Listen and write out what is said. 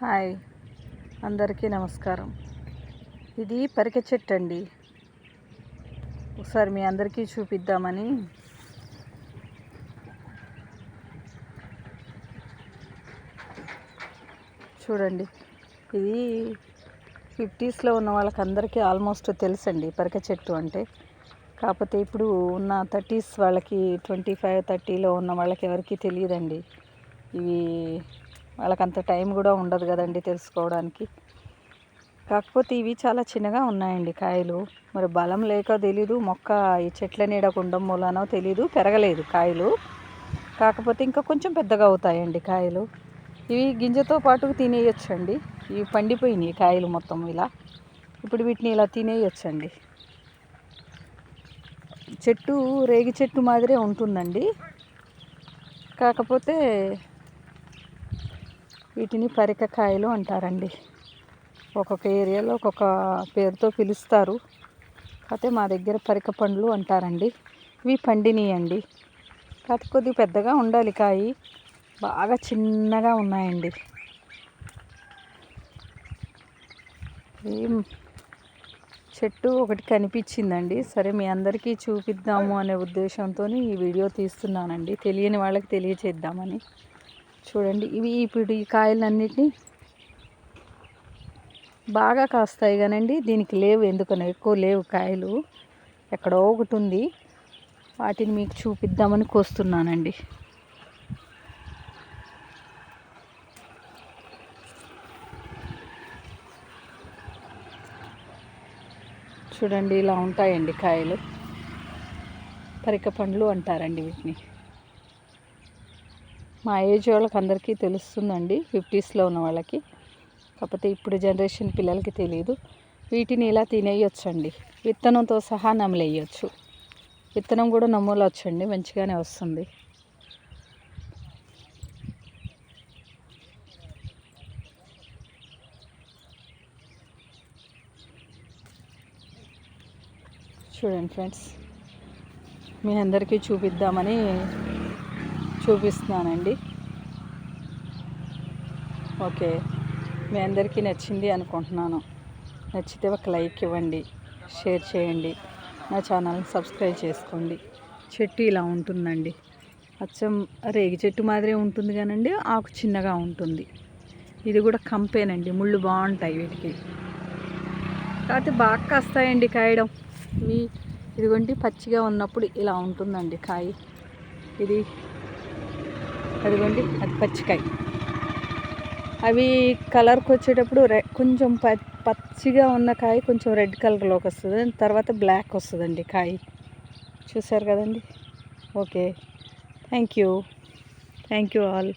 Hi. అందరికీ నమస్కారం. ఇది పరిక చెట్టు అండి. ఒకసారి మీ అందరికీ చూపిద్దామని. చూడండి. ఇది ఫిఫ్టీస్లో ఉన్న వాళ్ళకి అందరికీ ఆల్మోస్ట్ తెలుసండి పరిక చెట్టు అంటే. కాకపోతే ఇప్పుడు ఉన్న థర్టీస్ వాళ్ళకి ట్వంటీ ఫైవ్ థర్టీలో ఉన్న వాళ్ళకి ఎవరికీ తెలియదండి. ఇవి వాళ్ళకి అంత టైం కూడా ఉండదు కదండి తెలుసుకోవడానికి. కాకపోతే ఇవి చాలా చిన్నగా ఉన్నాయండి కాయలు. మరి బలం లేక తెలీదు మొక్క ఈ చెట్ల నీడకుండా ఉండడం మూలనో తెలీదు పెరగలేదు కాయలు. కాకపోతే ఇంకా కొంచెం పెద్దగా అవుతాయండి కాయలు. ఇవి గింజతో పాటు తినేయొచ్చండి. ఇవి పండిపోయినాయి కాయలు మొత్తం ఇలా. ఇప్పుడు వీటిని ఇలా తినేయొచ్చండి. చెట్టు రేగి చెట్టు మాదిరే ఉంటుందండి. కాకపోతే వీటిని పరికకాయలు అంటారండి. ఒక్కొక్క ఏరియాలో ఒక్కొక్క పేరుతో పిలుస్తారు. కాకపోతే మా దగ్గర పరిక పండ్లు అంటారండి. ఇవి పండినీయండి. కాకపోతే కొద్దిగా పెద్దగా ఉండాలి కాయి. బాగా చిన్నగా ఉన్నాయండి. ఏం చెట్టు ఒకటి కనిపించిందండి. సరే మీ అందరికీ చూపిద్దాము అనే ఉద్దేశంతో ఈ వీడియో తీస్తున్నానండి. తెలియని వాళ్ళకి తెలియచేద్దామని. చూడండి. ఇవి ఇప్పుడు ఈ కాయలన్నిటినీ బాగా కాస్తాయి కానండి. దీనికి లేవు ఎందుకనో? ఎక్కువ లేవు కాయలు. ఎక్కడో ఒకటి ఉంది. వాటిని మీకు చూపిద్దామని కోస్తున్నానండి. చూడండి ఇలా ఉంటాయండి కాయలు. పరిక పండ్లు అంటారండి వీటిని. మా ఏజ్ వాళ్ళకి అందరికీ తెలుస్తుందండి ఫిఫ్టీస్లో ఉన్న వాళ్ళకి. కాకపోతే ఇప్పుడు జనరేషన్ పిల్లలకి తెలియదు వీటిని ఇలా తినేయొచ్చండి. విత్తనంతో సహా నమలేయచ్చు. విత్తనం కూడా నమ్మలొచ్చండి మంచిగానే వస్తుంది. చూడండి ఫ్రెండ్స్ మీ అందరికీ చూపిద్దామని చూపిస్తున్నానండి. ఓకే. మీ అందరికీ నచ్చింది అనుకుంటున్నాను. నచ్చితే ఒక లైక్ ఇవ్వండి షేర్ చేయండి నా ఛానల్ని సబ్స్క్రైబ్ చేసుకోండి. చెట్టు ఇలా ఉంటుందండి. అచ్చం రేగి చెట్టు మాదిరే ఉంటుంది కానండి ఆకు చిన్నగా ఉంటుంది. ఇది కూడా కంపేనండి ముళ్ళు బాగుంటాయి వీటికి. కాకపోతే బాగా కాస్తాయండి కాయడం. మీ ఇదిగోండి పచ్చిగా ఉన్నప్పుడు ఇలా ఉంటుందండి కాయ. ఇది అదిగోండి అది పచ్చికాయ. అవి కలర్కి వచ్చేటప్పుడు రె కొంచెం ప పచ్చిగా ఉన్న కాయ కొంచెం రెడ్ కలర్లోకి వస్తుంది తర్వాత బ్లాక్ వస్తుందండి కాయ. చూసారు కదండి? Okay. Thank you. Thank you all.